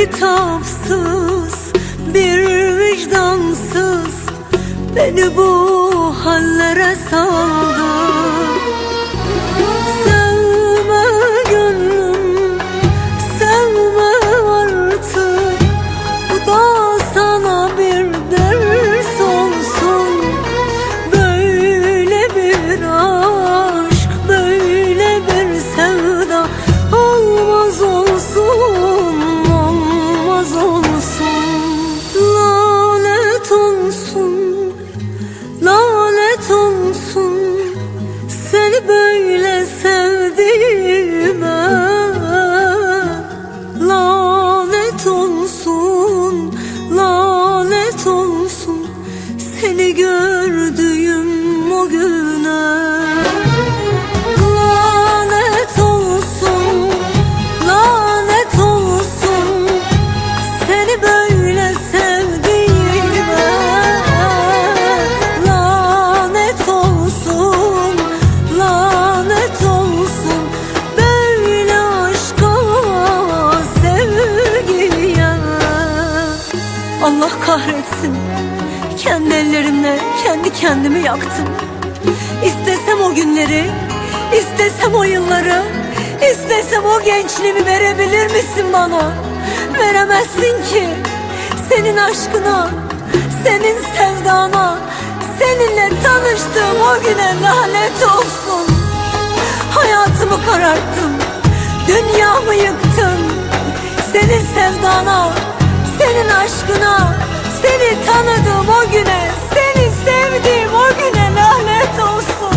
kitapsız bir vicdansız Beni bu hallere saldı Gördüğüm o güne. Lanet olsun Lanet olsun. Seni böyle sevdiğime Lanet olsun Lanet olsun. Böyle aşka sevgiye. Allah kahretsin Kendi ellerimle kendi kendimi yaktım. İstesem o günleri istesem o yılları istesem o gençliğimi verebilir misin bana? Veremezsin ki. Senin aşkına Senin sevdana Seninle tanıştığım o güne lanet olsun. Hayatımı kararttın Dünyamı yıktın Senin sevdana Senin aşkına Seni tanıdığım o güne Seni sevdiğim o güne lanet olsun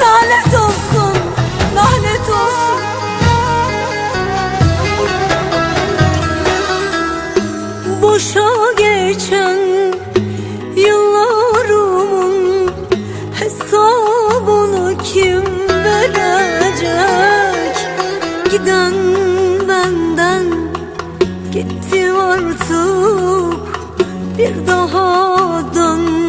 Lanet olsun Lanet olsun Boşa geçen yıllarımın hesabını kim verecek? Giden bir daha dön